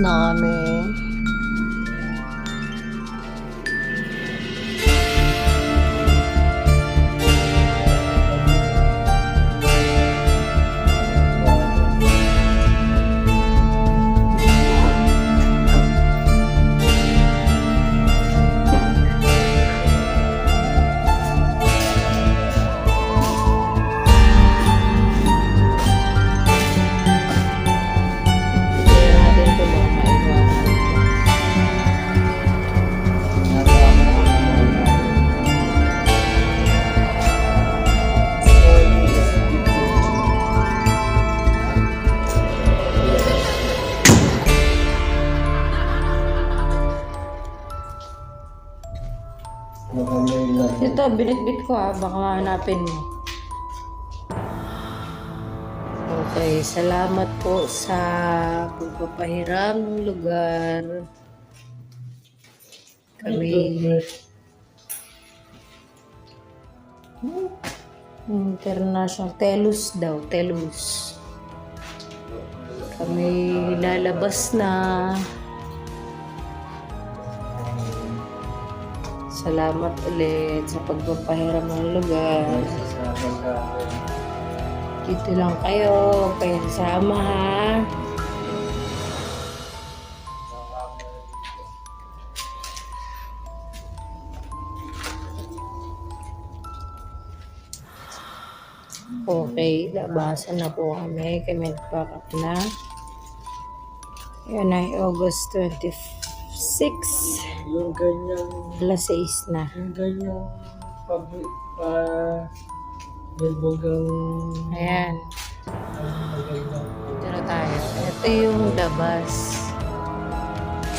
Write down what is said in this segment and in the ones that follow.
na Ito, binitbit ko ah. Baka hanapin mo. Okay, salamat po sa pagpapahiram ng lugar. Kami international telus daw, telus. Kami lalabas na. Salamat ulit sa pagpapahiram ng lugar. Dito lang kayo, kayo sama ha. Okay, labasan na po kami. Kami nag-pack up na. Yan ay August 26. Yung ganyang, Alas 6 na. yung ganyang pag, pa, bilbogang, Ayan. Dito na tayo. Ito yung labas.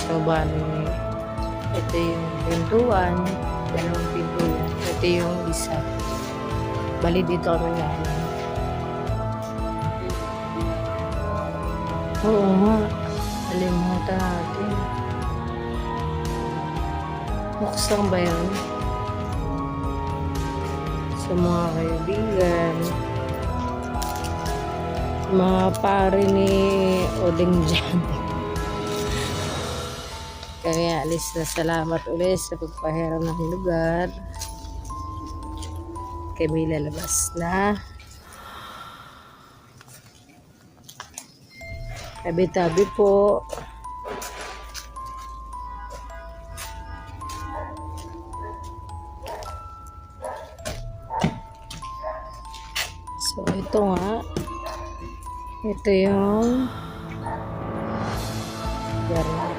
So, bali, ito yung pintuan. Dalawang pintuan. Ito yung isa. Bali, dito kami galing. Oo nga. Kalimutan natin. Buksan ba yun? Sa mga kaibigan mga pare ni Odeng dyan. Kaya alis na salamat ulit sa pagpahiram ng lugar. Kami lalabas na. Tabi-tabi po. So, ito nga. Ito yung na